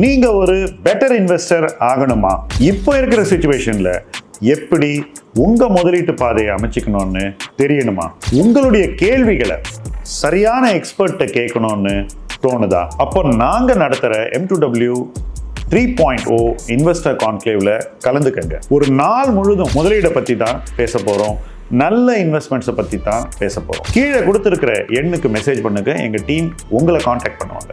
நீங்க ஒரு better investor ஆகணுமா? இப்போ இருக்கிற சுச்சுவேஷன்ல எப்படி உங்க முதலீட்டு பாதையை அமைச்சுக்கணும்னு தெரியணுமா? உங்களுடைய கேள்விகளை சரியான எக்ஸ்பர்ட்ட கேட்கணும்னு தோணுதா? அப்போ நாங்க நடத்துகிற M two W three point O investor கான்க்ளேவ்ல கலந்துக்கங்க. ஒரு நாள் முழுதும் முதலீடை பத்தி தான் பேச போறோம். நல்ல இன்வெஸ்ட்மெண்ட்ஸை பத்தி தான் பேச போறோம். கீழே கொடுத்துருக்கிற எண்ணுக்கு மெசேஜ் பண்ணுங்க. எங்க டீம் உங்களை காண்டாக்ட் பண்ணுவாங்க.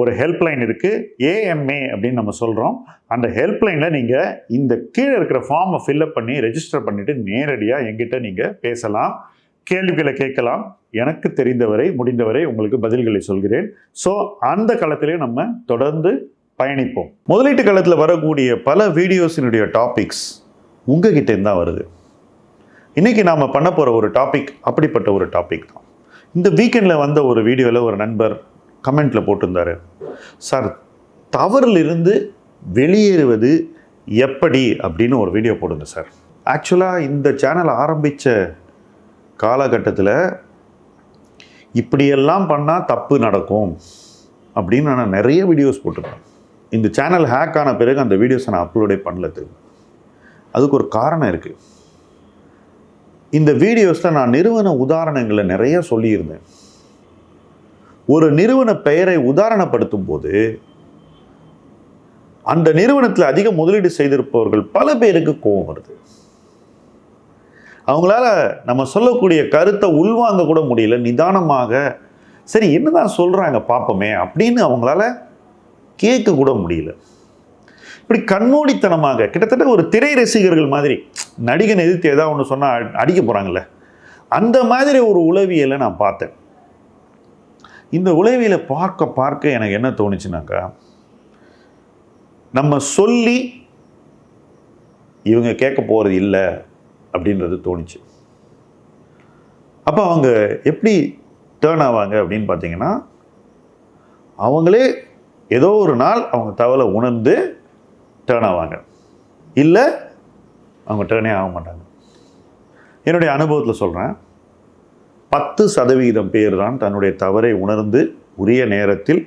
ஒரு ஹெல்ப்லைன் இருக்குது ஏஎம்ஏ அப்படின்னு நம்ம சொல்கிறோம் அந்த ஹெல்ப்லைனில் நீங்கள் இந்த கீழே இருக்கிற ஃபார்மை ஃபில்அப் பண்ணி ரெஜிஸ்டர் பண்ணிவிட்டு நேரடியாக எங்கிட்ட நீங்கள் பேசலாம். கேள்விகளை கேட்கலாம். எனக்கு தெரிந்தவரை முடிந்தவரை உங்களுக்கு பதில்களை சொல்கிறேன். ஸோ அந்த காலத்திலே நம்ம தொடர்ந்து பயணிப்போம். முதலீட்டு காலத்தில் வரக்கூடிய பல வீடியோஸினுடைய டாபிக்ஸ் உங்ககிட்ட தான் வருது. இன்றைக்கி நாம் பண்ண போகிற ஒரு டாபிக் அப்படிப்பட்ட ஒரு டாபிக் தான். இந்த வீக்கெண்டில் வந்த ஒரு வீடியோவில் ஒரு நண்பர் கமெண்ட்டில் போட்டிருந்தாரு. சார் தவறிலிருந்து வெளியேறுவது எப்படி? அப்படின்னு ஒரு வீடியோ போடுங்க சார். ஆக்சுவலாக இந்த சேனல் ஆரம்பித்த காலகட்டத்தில் இப்படியெல்லாம் பண்ணால் தப்பு நடக்கும் அப்படின்னு நான் நிறைய வீடியோஸ் போட்டிருக்கேன். இந்த சேனல் ஹேக் ஆன பிறகு அந்த வீடியோஸை நான் அப்லோடே பண்ணல திரும்ப. அதுக்கு ஒரு காரணம் இருக்குது இந்த வீடியோஸில் நான் நிறுவன உதாரணங்களை நிறைய சொல்லியிருந்தேன். ஒரு நிறுவன பெயரை உதாரணப்படுத்தும் போது அந்த நிறுவனத்தில் அதிக முதலீடு செய்திருப்பவர்கள் பல பேருக்கு கோபம் வருது. அவங்களால நம்ம சொல்லக்கூடிய கருத்தை உள்வாங்க கூட முடியல. நிதானமாக சரி என்னதான் சொல்கிறாங்க பார்ப்போமே அப்படின்னு அவங்களால கேட்க கூட முடியல. இப்படி கண்மூடித்தனமாக கிட்டத்தட்ட ஒரு திரை ரசிகர்கள் மாதிரி நடிகன் எதிர்த்து ஏதாவது ஒன்று சொன்னால் அடிக்க போகிறாங்கல்ல அந்த மாதிரி ஒரு உளவியலை நான் பார்த்தேன். இந்த உளவியலை பார்க்க பார்க்க எனக்கு என்ன தோணுச்சுனாக்கா நம்ம சொல்லி இவங்க கேட்க போகிறது இல்லை அப்படின்றது தோணுச்சு. அப்போ அவங்க எப்படி டேர்ன் ஆவாங்க அப்படின்னு பார்த்தீங்கன்னா அவங்களே ஏதோ ஒரு நாள் அவங்க தவளை உணர்ந்து டேர்ன் ஆவாங்க. இல்லை அவங்க டேர்னே ஆக மாட்டாங்க. என்னுடைய அனுபவத்தில் சொல்கிறேன் பத்து சதவிகிதம் பேர் தான் தன்னுடைய தவறை உணர்ந்து உரிய நேரத்தில்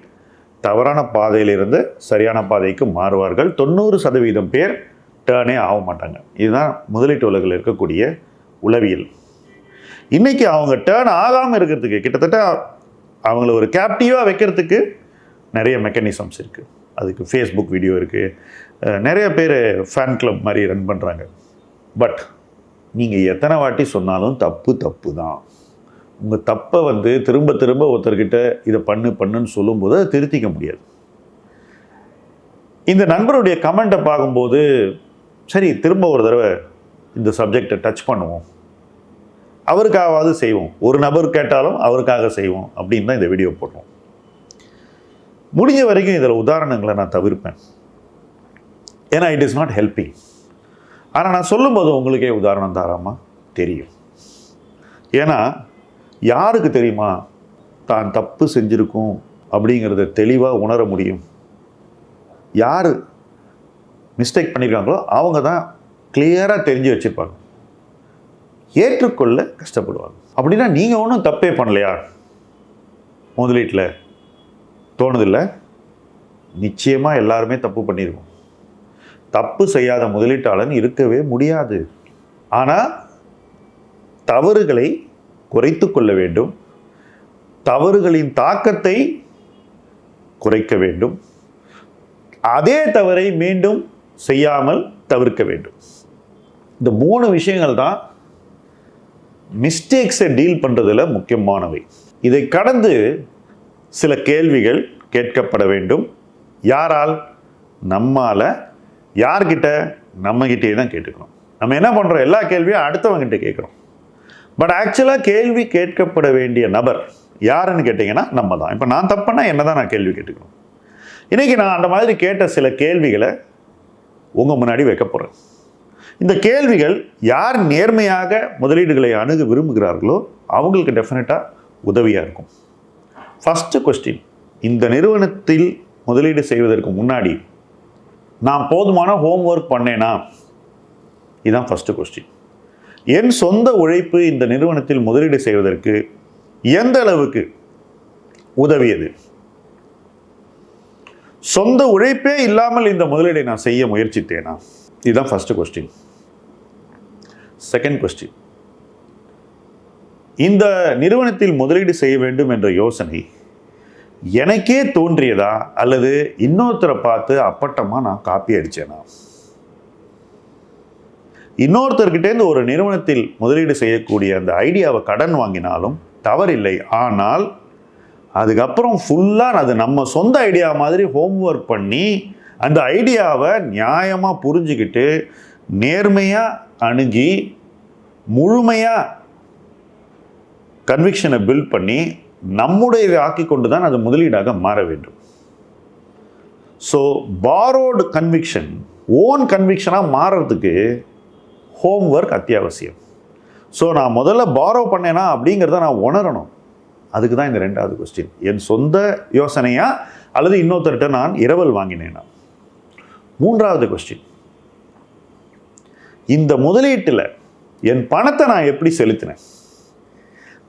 தவறான பாதையிலிருந்து சரியான பாதைக்கு மாறுவார்கள். தொண்ணூறு சதவீதம் பேர் டேர்னே ஆக மாட்டாங்க. இதுதான் முதலீட்டு உலகில் இருக்கக்கூடிய உளவியல். இன்றைக்கி அவங்க டேர்ன் ஆகாமல் இருக்கிறதுக்கு கிட்டத்தட்ட அவங்கள ஒரு கேப்டிவாக வைக்கிறதுக்கு நிறைய மெக்கானிசம்ஸ் இருக்குது அதுக்கு ஃபேஸ்புக் வீடியோ இருக்குது நிறைய பேர் ஃபேன் கிளப் மாதிரி ரன் பண்ணுறாங்க பட் நீங்கள் எத்தனை வாட்டி சொன்னாலும் தப்பு தப்பு தான் உங்கள் தப்பை வந்து திரும்ப திரும்ப ஒருத்தர்கிட்ட இதை பண்ணு பண்ணுன்னு சொல்லும்போது அதை திருத்திக்க முடியாது. இந்த நண்பருடைய கமெண்ட்டை பார்க்கும்போது சரி திரும்ப ஒரு தடவை இந்த சப்ஜெக்டை டச் பண்ணுவோம். அவருக்காவது செய்வோம். ஒரு நபர் கேட்டாலும் அவருக்காக செய்வோம் அப்படின்னு தான் இந்த வீடியோ போடுறோம். முடிஞ்ச வரைக்கும் இதில் உதாரணங்களை நான் தவிர்ப்பேன். ஏன்னா இட் இஸ் நாட் ஹெல்பிங் ஆனால் நான் சொல்லும்போது உங்களுக்கே உதாரணம் தாராமா தெரியும். ஏன்னா யாருக்கு தெரியுமா? தான் தப்பு செஞ்சுருக்கும் அப்படிங்கிறத தெளிவாக உணர முடியும். யார் மிஸ்டேக் பண்ணியிருக்காங்களோ அவங்க தான் கிளியராக தெரிஞ்சு வச்சுருப்பாங்க. ஏற்றுக்கொள்ள கஷ்டப்படுவாங்க. அப்படின்னா நீங்கள் ஒன்றும் தப்பே பண்ணலையா? முதலீட்டில் தோணுதில்லை? நிச்சயமாக எல்லாருமே தப்பு பண்ணியிருக்கோம் தப்பு செய்யாத முதலீட்டாளன் இருக்கவே முடியாது. ஆனால் தவறுகளை குறைத்து கொள்ள வேண்டும். தவறுகளின் தாக்கத்தை குறைக்க வேண்டும். அதே தவறை மீண்டும் செய்யாமல் தவிர்க்க வேண்டும். இந்த மூணு விஷயங்கள் தான் மிஸ்டேக்ஸை டீல் பண்ணுறதுல முக்கியமானவை. இதை கடந்து சில கேள்விகள் கேட்கப்பட வேண்டும். யாரால்? நம்மால். யார்கிட்ட? நம்மகிட்டே தான் கேட்டுக்கணும். நம்ம என்ன பண்ணுறோம் எல்லா கேள்வியும் அடுத்தவங்கிட்ட கேட்குறோம். பட் ஆக்சுவலாக கேள்வி கேட்கப்பட வேண்டிய நபர் யாருன்னு கேட்டிங்கன்னா நம்ம தான் இப்போ நான் தப்புன்னா என்ன தான் நான் கேள்வி கேட்டுக்கணும்? இன்றைக்கி நான் அந்த மாதிரி கேட்ட சில கேள்விகளை உங்கள் முன்னாடி வைக்க போகிறேன் இந்த கேள்விகள் யார் நேர்மையாக முதலீடுகளை அணுக விரும்புகிறார்களோ அவங்களுக்கு டெஃபினட்டாக உதவியாக இருக்கும். ஃபஸ்ட்டு கொஸ்டின் இந்த நிறுவனத்தில் முதலீடு செய்வதற்கு முன்னாடி நான் போதுமான ஹோம்ஒர்க் பண்ணேனா? இதுதான் ஃபஸ்ட்டு கொஸ்டின் என் சொந்த உழைப்பு இந்த நிறுவனத்தில் முதலீடு செய்வதற்கு எந்த அளவுக்கு உதவியது? சொந்த உழைப்பே இல்லாமல் இந்த முதலீடை நான் செய்ய முயற்சித்தேனா? இதுதான் ஃபஸ்ட்டு கொஸ்டின் செகண்ட் கொஸ்டின் இந்த நிறுவனத்தில் முதலீடு செய்ய வேண்டும் என்ற யோசனை எனக்கே தோன்றியதா? அல்லது இன்னொருத்தரை பார்த்து அப்பட்டமாக நான் காப்பி அடித்தேனா இன்னொருத்தர்கிட்டேருந்து ஒரு நிறுவனத்தில் முதலீடு செய்யக்கூடிய அந்த ஐடியாவை கடன் வாங்கினாலும் தவறில்லை. ஆனால் அதுக்கப்புறம் ஃபுல்லாக அது நம்ம சொந்த ஐடியா மாதிரி ஹோம்ஒர்க் பண்ணி அந்த ஐடியாவை நியாயமாக புரிஞ்சுக்கிட்டு நேர்மையாக அணுகி முழுமையாக கன்விக்ஷனை பில்ட் பண்ணி நம்முடைய ஆக்கி கொண்டு தான் அது முதலீடாக மாற வேண்டும். ஸோ பாரோடு கன்விக்ஷன் ஓன் கன்விக்ஷனாக மாறுறதுக்கு ஹோம் ஒர்க் அத்தியாவசியம். ஸோ நான் முதல்ல பாரோ பண்ணேனா அப்படிங்கிறத நான் உணரணும். அதுக்கு தான் இந்த ரெண்டாவது கொஸ்டின் என் சொந்த யோசனையா அல்லது இன்னொருத்தர்கிட்ட நான் இரவல் வாங்கினேனா? மூன்றாவது கொஸ்டின் இந்த முதலீட்டில் என் பணத்தை நான் எப்படி செலுத்தினேன்?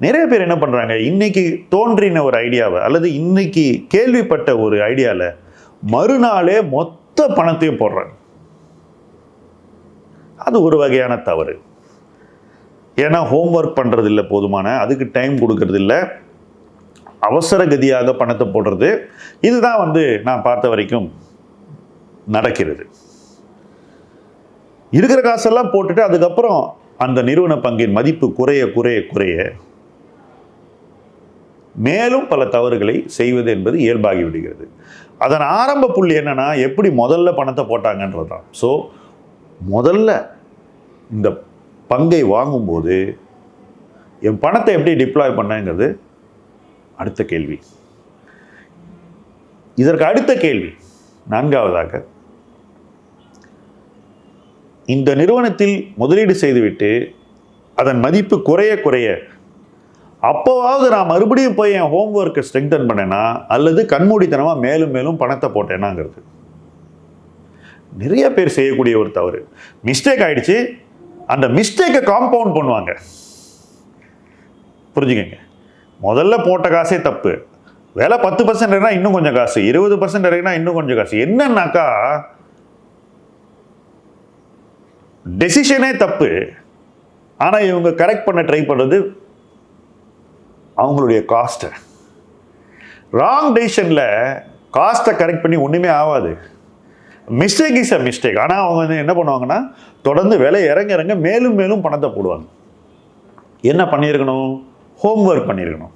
நிறைய பேர் என்ன பண்ணுறாங்க இன்னைக்கு தோன்றின ஒரு ஐடியாவை அல்லது இன்னைக்கு கேள்விப்பட்ட ஒரு ஐடியாவில் மறுநாளே மொத்த பணத்தையும் போடுறாங்க. அது ஒரு வகையான தவறு. ஏன்னா ஹோம்ஒர்க் பண்ணுறது இல்லை போதுமான அதுக்கு டைம் கொடுக்கறது இல்லை அவசர கதியாக பணத்தை போடுறது இதுதான் வந்து நான் பார்த்த வரைக்கும் நடக்கிறது. இருக்கிற காசெல்லாம் போட்டுட்டு அதுக்கப்புறம் அந்த நிறுவன பங்கின் மதிப்பு குறைய குறைய குறைய மேலும் பல தவறுகளை செய்வது என்பது இயல்பாகி விடுகிறது. அதன் ஆரம்ப புள்ளி என்னன்னா எப்படி முதல்ல பணத்தை போட்டாங்கன்றது தான் ஸோ முதல்ல இந்த பங்கை வாங்கும்போது என் பணத்தை எப்படி டிப்ளாய் பண்ணேங்கிறது அடுத்த கேள்வி. இதற்கு அடுத்த கேள்வி நான்காவதாக இந்த நிறுவனத்தில் முதலீடு செய்துவிட்டு அதன் மதிப்பு குறைய குறைய அப்போவாவது நான் மறுபடியும் போய் என் ஹோம்ஒர்க்கை ஸ்ட்ரெங்தன் பண்ணேனா அல்லது கண்மூடித்தனமாக மேலும் மேலும் பணத்தை போட்டேனாங்கிறது. நிறைய பேர் செய்யக்கூடிய ஒரு தவறு. மிஸ்டேக் ஆகிடுச்சு அந்த மிஸ்டேக்கை காம்பவுண்ட் பண்ணுவாங்க. புரிஞ்சுக்கங்க. முதல்ல போட்ட காசே தப்பு. வேலை பத்து பர்சன்ட் இருக்குன்னா இன்னும் கொஞ்சம் காசு. இருபது பர்சன்ட் இருக்குன்னா இன்னும் கொஞ்சம் காசு. என்னன்னாக்கா டெசிஷனே தப்பு. ஆனால் இவங்க கரெக்ட் பண்ண ட்ரை பண்ணுறது அவங்களுடைய காஸ்ட்டை ராங் டெசிஷனில் காஸ்ட்டை கரெக்ட் பண்ணி ஒன்றுமே ஆகாது மிஸ்டேக் இஸ் அ மிஸ்டேக் ஆனால் அவங்க வந்து என்ன பண்ணுவாங்கன்னா தொடர்ந்து வேலை இறங்க இறங்க மேலும் மேலும் பணத்தை போடுவாங்க. என்ன பண்ணியிருக்கணும்? ஹோம்ஒர்க் பண்ணியிருக்கணும்.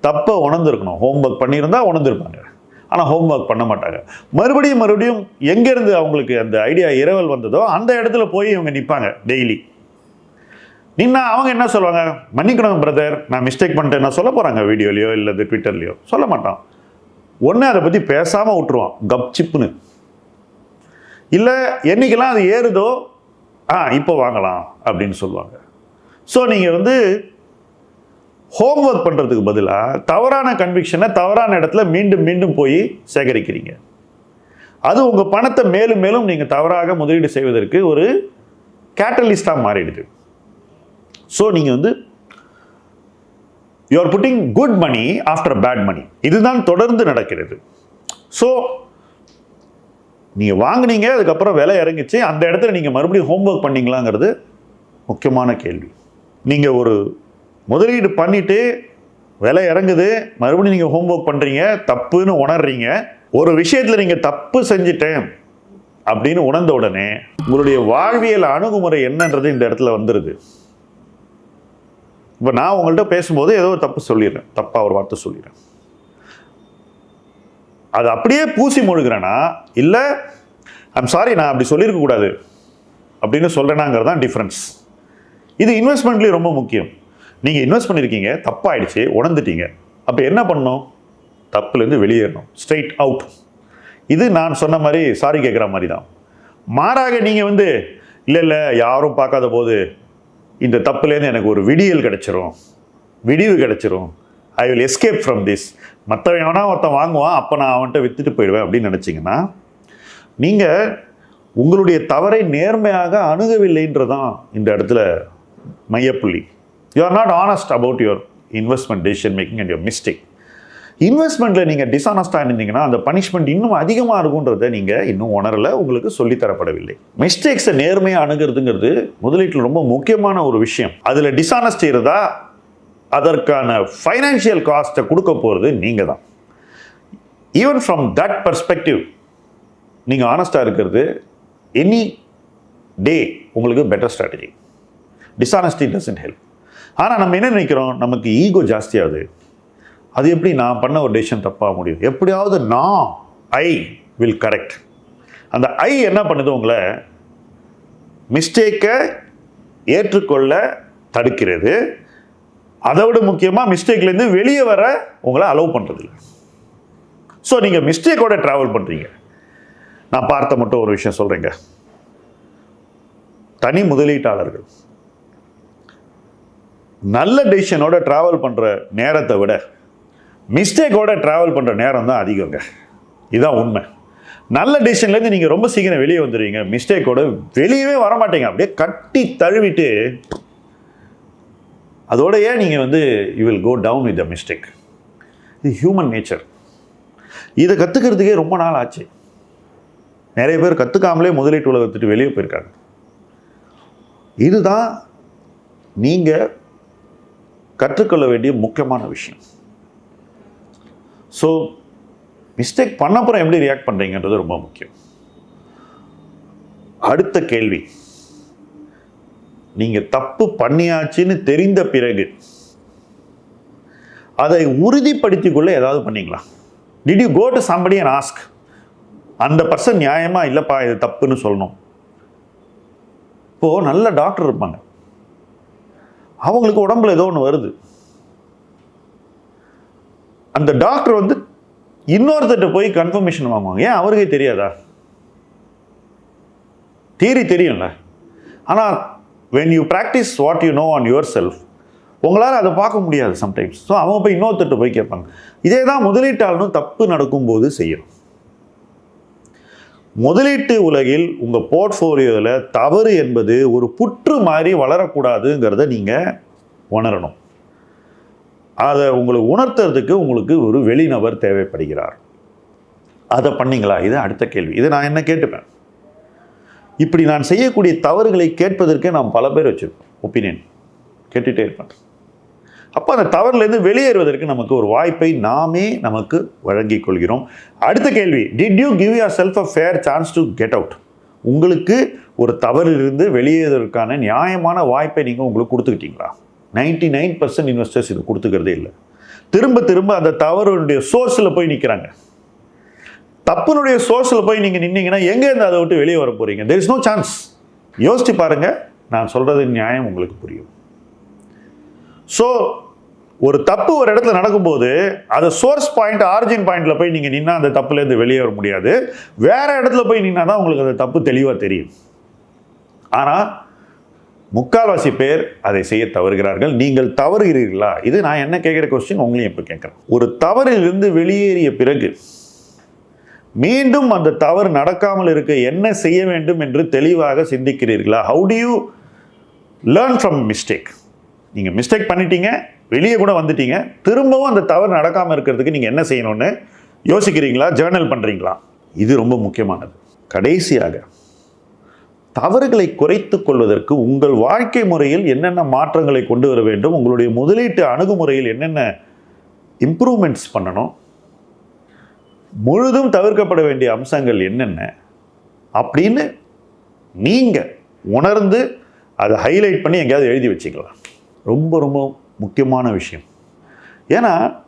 தப்பை உணர்ந்துருக்கணும். ஹோம்ஒர்க் பண்ணியிருந்தா உணர்ந்துருப்பாங்க. ஆனால் ஹோம்ஒர்க் பண்ண மாட்டாங்க. மறுபடியும் மறுபடியும் எங்கேருந்து அவங்களுக்கு அந்த ஐடியா இரவல் வந்ததோ அந்த இடத்துல போய் இவங்க நிற்பாங்க டெய்லி நின்னா அவங்க என்ன சொல்லுவாங்க? மன்னிக்கணும் பிரதர் நான் மிஸ்டேக் பண்ணிட்டேன் நான் சொல்ல போகிறாங்க வீடியோலையோ இல்லை ட்விட்டர்லையோ சொல்ல மாட்டான். ஒன்று அதை பற்றி பேசாமல் விட்டுருவான். கப் சிப்புன்னு. இல்லை என்னைக்கெல்லாம் அது ஏறுதோ ஆ இப்போ வாங்கலாம் அப்படின்னு சொல்லுவாங்க. ஸோ நீங்கள் வந்து ஹோம்ஒர்க் பண்ணுறதுக்கு பதிலாக தவறான கன்விக்ஷனை தவறான இடத்துல மீண்டும் மீண்டும் போய் சேகரிக்கிறீங்க. அது உங்கள் பணத்தை மேலும் மேலும் நீங்கள் தவறாக முதலீடு செய்வதற்கு ஒரு கேட்டலிஸ்டாக மாறிடுது. ஸோ நீங்கள் வந்து you are putting good money after bad money இதுதான் தொடர்ந்து நடக்கிறது. ஸோ நீங்கள் வாங்கினீங்க அதுக்கப்புறம் விலை இறங்கிச்சு. அந்த இடத்துல நீங்கள் மறுபடியும் ஹோம்ஒர்க் பண்ணிங்களாங்கிறது முக்கியமான கேள்வி. நீங்கள் ஒரு முதலீடு பண்ணிட்டு விலை இறங்குது மறுபடியும் நீங்கள் ஹோம்ஒர்க் பண்ணுறீங்க தப்புன்னு உணர்றீங்க. ஒரு விஷயத்தில் நீங்கள் தப்பு செஞ்சிட்டேன் அப்படின்னு உணர்ந்த உடனே உங்களுடைய வாழ்வியல் அணுகுமுறை என்னன்றது இந்த இடத்துல வந்துடுது இப்போ நான் உங்கள்கிட்ட பேசும்போது ஏதோ ஒரு தப்பு சொல்லிடுறேன். தப்பாக ஒரு வார்த்தை சொல்லிடுறேன். அது அப்படியே பூசி முழுகிறேன்னா இல்லை ஐம் சாரி நான் அப்படி சொல்லியிருக்கக்கூடாது அப்படின்னு சொல்கிறேனாங்கிறது தான் டிஃப்ரென்ஸ் இது இன்வெஸ்ட்மெண்ட்லேயும் ரொம்ப முக்கியம். நீங்கள் இன்வெஸ்ட் பண்ணியிருக்கீங்க தப்பாயிடுச்சு உணர்ந்துட்டீங்க. அப்போ என்ன பண்ணணும்? தப்புலேருந்து வெளியேறணும். ஸ்ட்ரைட் அவுட் இது நான் சொன்ன மாதிரி சாரி கேட்குற மாதிரி தான். மாறாக நீங்கள் வந்து இல்லை இல்லை யாரும் பார்க்காத போது இந்த தப்புலேருந்து எனக்கு ஒரு விடியல் கிடச்சிரும். விடிவு கிடச்சிரும். I will escape from this மற்றவன் எவனா ஒருத்தன் வாங்குவான் அப்போ நான் அவன்கிட்ட வித்துட்டு போயிடுவேன் அப்படின்னு நினச்சிங்கன்னா நீங்கள் உங்களுடைய தவறை நேர்மையாக அணுகவில்லைன்றதான் இந்த இடத்துல மையப்புள்ளி. You are not honest about your investment decision making and your mistake இன்வெஸ்ட்மெண்ட்டில் நீங்கள் டிஸ்ஆனஸ்டாக இருந்தீங்கன்னா அந்த பனிஷ்மெண்ட் இன்னும் அதிகமாக இருக்குன்றதை நீங்கள் இன்னும் உணரலை உங்களுக்கு சொல்லித்தரப்படவில்லை. மிஸ்டேக்ஸை நேர்மையாக அணுகிறதுங்கிறது முதலீட்டில் ரொம்ப முக்கியமான ஒரு விஷயம். அதில் டிஸ்ஆனஸ்டி இருந்தால் அதற்கான ஃபைனான்சியல் காஸ்ட்டை கொடுக்க போகிறது நீங்கள் தான் ஈவன் ஃப்ரம் தட் பர்ஸ்பெக்டிவ் நீங்கள் ஆனஸ்டாக இருக்கிறது எனி டே உங்களுக்கு better strategy dishonesty doesn't help ஆனால் நம்ம என்ன நினைக்கிறோம்? நமக்கு ஈகோ ஜாஸ்தியாகுது. அது எப்படி நான் பண்ண ஒரு டெசிஷன் தப்பாக முடியும் எப்படியாவது நான் ஐ வில் கரெக்ட் அந்த ஐ என்ன பண்ணுது உங்களை? மிஸ்டேக்கை ஏற்றுக்கொள்ள தடுக்கிறது. அதை விட முக்கியமாக மிஸ்டேக்லேருந்து வெளியே வர உங்களை அலோவ் பண்ணுறதில்ல ஸோ நீங்கள் மிஸ்டேக்கோட ட்ராவல் பண்ணுறீங்க நான் பார்த்த மட்டும் ஒரு விஷயம் சொல்கிறேங்க தனி முதலீட்டாளர்கள். நல்ல டெசிஷனோட ட்ராவல் பண்ணுற நேரத்தை விட மிஸ்டேக்கோட ட்ராவல் பண்ணுற நேரம் தான் அதிகங்க. இதுதான் உண்மை. நல்ல டெசிஷன்லேருந்து நீங்கள் ரொம்ப சீக்கிரம் வெளியே வந்துடுவீங்க மிஸ்டேக்கோட வெளியவே வரமாட்டீங்க. அப்படியே கட்டி தழுவிட்டு அதோடையே ஏன் நீங்கள் வந்து you will go down with the mistake இது ஹியூமன் நேச்சர் இதை கற்றுக்கிறதுக்கே ரொம்ப நாள் ஆச்சு. நிறைய பேர் கற்றுக்காமலே முதலீட்டு உலகத்துட்டு வெளியே போயிருக்காங்க. இதுதான் நீங்கள் கற்றுக்கொள்ள வேண்டிய முக்கியமான விஷயம். ஸோ மிஸ்டேக் பண்ணப்புறம் எப்படி ரியாக்ட் பண்ணுறீங்கன்றது ரொம்ப முக்கியம். அடுத்த கேள்வி. நீங்கள் தப்பு பண்ணியாச்சுன்னு தெரிந்த பிறகு அதை உறுதிப்படுத்திக் கொள்ள ஏதாவது பண்ணிக்கலாம் did you go to somebody and ask அந்த பர்சன் நியாயமாக இல்லைப்பா இது தப்புன்னு சொல்லணும். இப்போது நல்ல டாக்டர் இருப்பாங்க. அவங்களுக்கு உடம்புல ஏதோ ஒன்று வருது. அந்த டாக்டர் வந்து இன்னொருத்தட்ட போய் கன்ஃபர்மேஷன் வாங்குவாங்க. ஏன்? அவருக்கே தெரியாதா? தீரி தெரியும்ல. ஆனால் when you practise what you know on yourself உங்களால் அதை பார்க்க முடியாது சம்டைம்ஸ் ஸோ அவங்க போய் இன்னொருத்தட்ட போய் கேட்பாங்க. இதே தான் முதலீட்டாளனும் தப்பு நடக்கும்போது செய்யணும். முதலீட்டு உலகில் உங்கள் போர்ட்ஃபோலியோவில் தவறு என்பது ஒரு புற்று மாதிரி வளரக்கூடாதுங்கிறத நீங்கள் உணரணும். அதை உங்களுக்கு உணர்த்துறதுக்கு உங்களுக்கு ஒரு வெளிநபர் தேவைப்படுகிறார். அதை பண்ணீங்களா? இது அடுத்த கேள்வி. இதை நான் என்ன கேட்டுப்பேன்? இப்படி நான் செய்யக்கூடிய தவறுகளை கேட்பதற்கே நாம் பல பேர் வச்சுருக்கோம் ஒப்பீனியன் கேட்டுகிட்டே இருப்பேன் அப்போ அந்த தவறுலேருந்து வெளியேறுவதற்கு நமக்கு ஒரு வாய்ப்பை நாமே நமக்கு வழங்கி கொள்கிறோம். அடுத்த கேள்வி. Did you give yourself a fair chance to get out உங்களுக்கு ஒரு தவறிலிருந்து வெளியேறுவதற்கான நியாயமான வாய்ப்பை நீங்கள் உங்களுக்கு கொடுத்துக்கிட்டீங்களா? நைன்டி நைன் பர்சன்ட் இன்வெஸ்டர்ஸ் இது கொடுத்துக்கிறதே இல்லை. திரும்ப திரும்ப அந்த தவறுடைய சோர்ஸில் போய் நிற்கிறாங்க. தப்புனுடைய சோர்ஸில் போய் நீங்கள் நின்னீங்கன்னா எங்கேருந்து அதை விட்டு வெளியே வர போகிறீங்க தெர் இஸ் நோ சான்ஸ் யோசித்து பாருங்கள் நான் சொல்கிறது நியாயம் உங்களுக்கு புரியும். ஸோ ஒரு தப்பு ஒரு இடத்துல நடக்கும்போது அது சோர்ஸ் பாயிண்ட் ஆரிஜின் பாயிண்டில் போய் நீங்கள் நின்னா அந்த தப்புலேருந்து வெளியே வர முடியாது. வேறு இடத்துல போய் நின்னா தான் உங்களுக்கு அந்த தப்பு தெளிவாக தெரியும். ஆனால் முக்கால்வாசி பேர் அதை செய்ய தவறுகிறார்கள். நீங்கள் தவறுகிறீர்களா? இது நான் என்ன கேட்குற கொஸ்டின் உங்களையும் இப்போ கேட்குறேன். ஒரு தவறிலிருந்து வெளியேறிய பிறகு மீண்டும் அந்த தவறு நடக்காமல் இருக்க என்ன செய்ய வேண்டும் என்று தெளிவாக சிந்திக்கிறீர்களா? How do you learn from mistake நீங்கள் மிஸ்டேக் பண்ணிட்டீங்க வெளியே கூட வந்துட்டீங்க. திரும்பவும் அந்த தவறு நடக்காமல் இருக்கிறதுக்கு நீங்கள் என்ன செய்யணும்னு யோசிக்கிறீங்களா? ஜேர்னல் பண்ணுறீங்களா இது ரொம்ப முக்கியமானது. கடைசியாக தவறுகளை குறைத்து கொள்வதற்கு உங்கள் வாழ்க்கை முறையில் என்னென்ன மாற்றங்களை கொண்டு வர வேண்டும் உங்களுடைய முதலீட்டு அணுகுமுறையில் என்னென்ன இம்ப்ரூவ்மெண்ட்ஸ் பண்ணணும் முழுதும் தவிர்க்கப்பட வேண்டிய அம்சங்கள் என்னென்ன? அப்படின்னு நீங்கள் உணர்ந்து அதை ஹைலைட் பண்ணி எங்கேயாவது எழுதி வச்சுக்கலாம். ரொம்ப ரொம்ப முக்கியமான விஷயம். ஏன்னா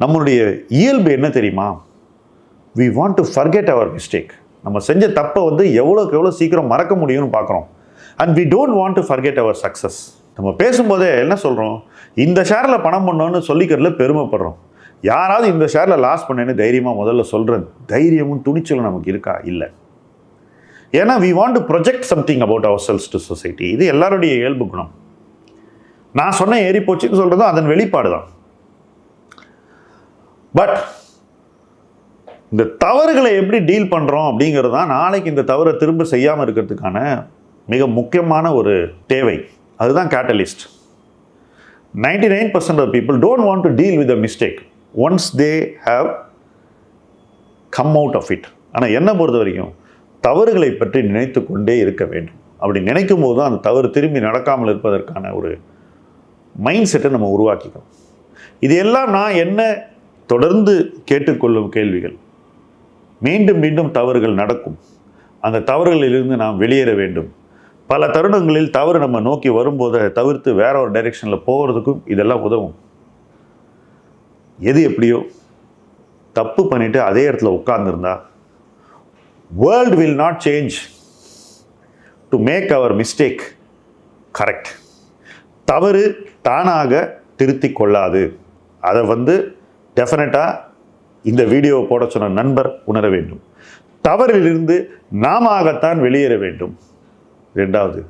நம்மளுடைய இயல்பு என்ன தெரியுமா? We want to forget our mistake நம்ம செஞ்ச தப்பை வந்து எவ்வளோக்கு எவ்வளோ சீக்கிரம் மறக்க முடியும்னு பார்க்குறோம். And we don't want to forget our success நம்ம பேசும்போதே என்ன சொல்கிறோம் இந்த ஷேரில் பணம் பண்ணோன்னு சொல்லிக்கிறதுல பெருமைப்படுறோம். யாராவது இந்த ஷேரில் லாஸ் பண்ணேன்னு தைரியமாக முதல்ல சொல்கிற தைரியமும் துணிச்சலும் நமக்கு இருக்கா? இல்லை. ஏன்னா we want to project something about ourselves to society இது எல்லாருடைய இயல்பு குணம். நான் சொன்ன ஏறி போச்சுன்னு சொல்கிறதும் அதன் வெளிப்பாடு தான். பட் இந்த தவறுகளை எப்படி டீல் பண்ணுறோம் அப்படிங்கிறது தான் நாளைக்கு இந்த தவறை திரும்ப செய்யாமல் இருக்கிறதுக்கான மிக முக்கியமான ஒரு தேவை. அதுதான் catalyst ninety nine percent of people don't want to deal with a mistake once they have come out of it ஆனால் என்ன பொறுத்த வரைக்கும் தவறுகளை பற்றி நினைத்து கொண்டே இருக்க வேண்டும். அப்படி நினைக்கும் போது தான் அந்த தவறு திரும்பி நடக்காமல் இருப்பதற்கான ஒரு மைண்ட் செட்டை நம்ம உருவாக்கிக்கணும். இது எல்லாம் நான் என்ன தொடர்ந்து கேட்டுக்கொள்ளும் கேள்விகள்? மீண்டும் மீண்டும் தவறுகள் நடக்கும். அந்த தவறுகளிலிருந்து நாம் வெளியேற வேண்டும். பல தருணங்களில் தவறு நம்ம நோக்கி வரும்போது அதை தவிர்த்து வேற ஒரு டைரெக்ஷனில் போகிறதுக்கும் இதெல்லாம் உதவும். எது எப்படியோ தப்பு பண்ணிட்டு அதே இடத்துல உட்கார்ந்துருந்தா world will not change to make our mistake correct தவறு தானாக திருத்தி கொள்ளாது. அதை வந்து டெஃபினட்டாக இந்த வீடியோவை போட சொன்ன நண்பர் உணர வேண்டும். தவறிலிருந்து நாமத்தான் வெளியேற வேண்டும். ரெண்டாவது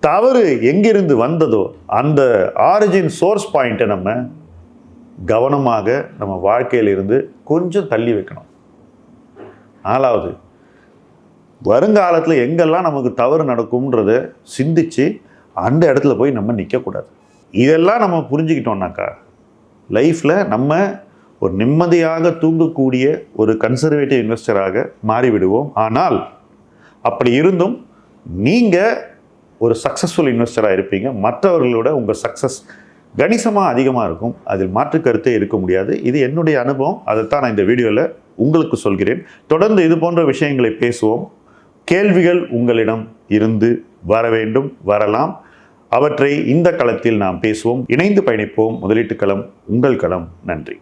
தவறு எங்கிருந்து வந்ததோ அந்த ஆரிஜின் சோர்ஸ் பாயிண்ட்டை நம்ம கவனமாக நம்ம வாழ்க்கையிலிருந்து கொஞ்சம் தள்ளி வைக்கணும். நாலாவது வருங்காலத்தில் எங்கெல்லாம் நமக்கு தவறு நடக்கும்ன்றத சிந்திச்சு அந்த இடத்துல போய் நம்ம நிற்கக்கூடாது இதெல்லாம் நம்ம புரிஞ்சுக்கிட்டோம்னாக்கா லைஃப்பில் நம்ம ஒரு நிம்மதியாக தூங்கக்கூடிய ஒரு கன்சர்வேட்டிவ் இன்வெஸ்டராக மாறிவிடுவோம். ஆனால் அப்படி இருந்தும் நீங்கள் ஒரு சக்ஸஸ்ஃபுல் இன்வெஸ்டராக இருப்பீங்க. மற்றவர்களோட உங்கள் சக்ஸஸ் கணிசமாக அதிகமாக இருக்கும். அதில் மாற்று கருத்தே இருக்க முடியாது. இது என்னுடைய அனுபவம். அதைத்தான் நான் இந்த வீடியோவில் உங்களுக்கு சொல்கிறேன். தொடர்ந்து இது போன்ற விஷயங்களை பேசுவோம். கேள்விகள் உங்களிடம் இருந்து வர வேண்டும் வரலாம். அவற்றை இந்த களத்தில் நாம் பேசுவோம். இணைந்து பயணிப்போம். முதலீட்டு களம் உங்கள் களம். நன்றி.